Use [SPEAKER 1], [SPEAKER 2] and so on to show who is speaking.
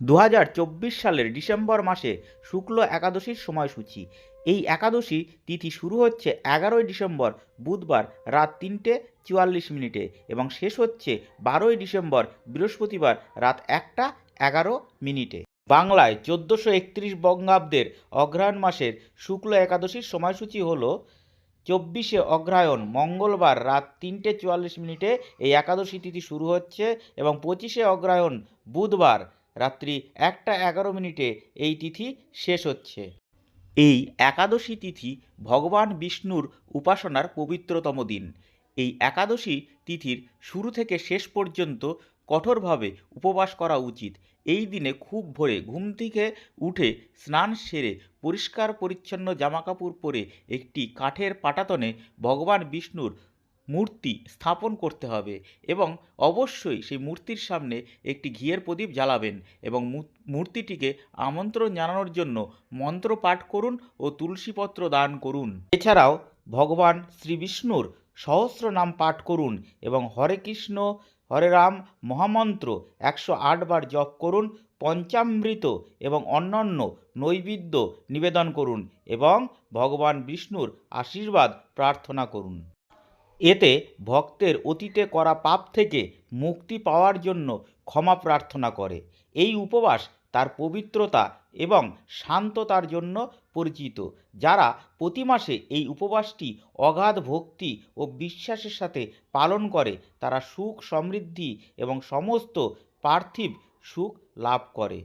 [SPEAKER 1] দু হাজার চব্বিশ সালের ডিসেম্বর মাসে শুক্ল একাদশীর সময়সূচি। এই একাদশী তিথি শুরু হচ্ছে এগারোই ডিসেম্বর, বুধবার রাত তিনটে চুয়াল্লিশ মিনিটে এবং শেষ হচ্ছে বারোই ডিসেম্বর, বৃহস্পতিবার রাত একটা এগারো মিনিটে। বাংলায় চোদ্দোশো একত্রিশ বঙ্গাব্দের অগ্রহায়ণ মাসের শুক্ল একাদশীর সময়সূচি হল চব্বিশে অগ্রহায়ণ মঙ্গলবার রাত তিনটে চুয়াল্লিশ মিনিটে এই একাদশী তিথি শুরু হচ্ছে এবং পঁচিশে অগ্রহায়ণ বুধবার রাত্রি একটা এগারো মিনিটে এই তিথি শেষ হচ্ছে। এই একাদশী তিথি ভগবান বিষ্ণুর উপাসনার পবিত্রতম দিন। এই একাদশী তিথির শুরু থেকে শেষ পর্যন্ত কঠোরভাবে উপবাস করা উচিত। এই দিনে খুব ভোরে ঘুম থেকে উঠে স্নান সেরে পরিষ্কার পরিচ্ছন্ন জামাকাপড় পরে একটি কাঠের পাটাতনে ভগবান বিষ্ণুর মূর্তি স্থাপন করতে হবে এবং অবশ্যই সেই মূর্তির সামনে একটি ঘিয়ের প্রদীপ জ্বালাবেন এবং মূর্তিটিকে আমন্ত্রণ জানানোর জন্য মন্ত্র পাঠ করুন ও তুলসীপত্র দান করুন। এছাড়াও ভগবান শ্রী বিষ্ণুর সহস্র নাম পাঠ করুন এবং হরে কৃষ্ণ, হরে রাম মহামন্ত্র একশো বার জপ করুন, পঞ্চামৃত এবং অন্যান্য নৈবেদ্য নিবেদন করুন এবং ভগবান বিষ্ণুর আশীর্বাদ প্রার্থনা করুন। এতে ভক্তের অতীতে করা পাপ থেকে মুক্তি পাওয়ার জন্য ক্ষমা প্রার্থনা করে। এই উপবাস তার পবিত্রতা এবং শান্ততার জন্য পরিচিত, যারা প্রতি মাসে এই উপবাসটি অগাধ ভক্তি ও বিশ্বাসের সাথে পালন করে, তারা সুখ সমৃদ্ধি এবং সমস্ত পার্থিব সুখ লাভ করে।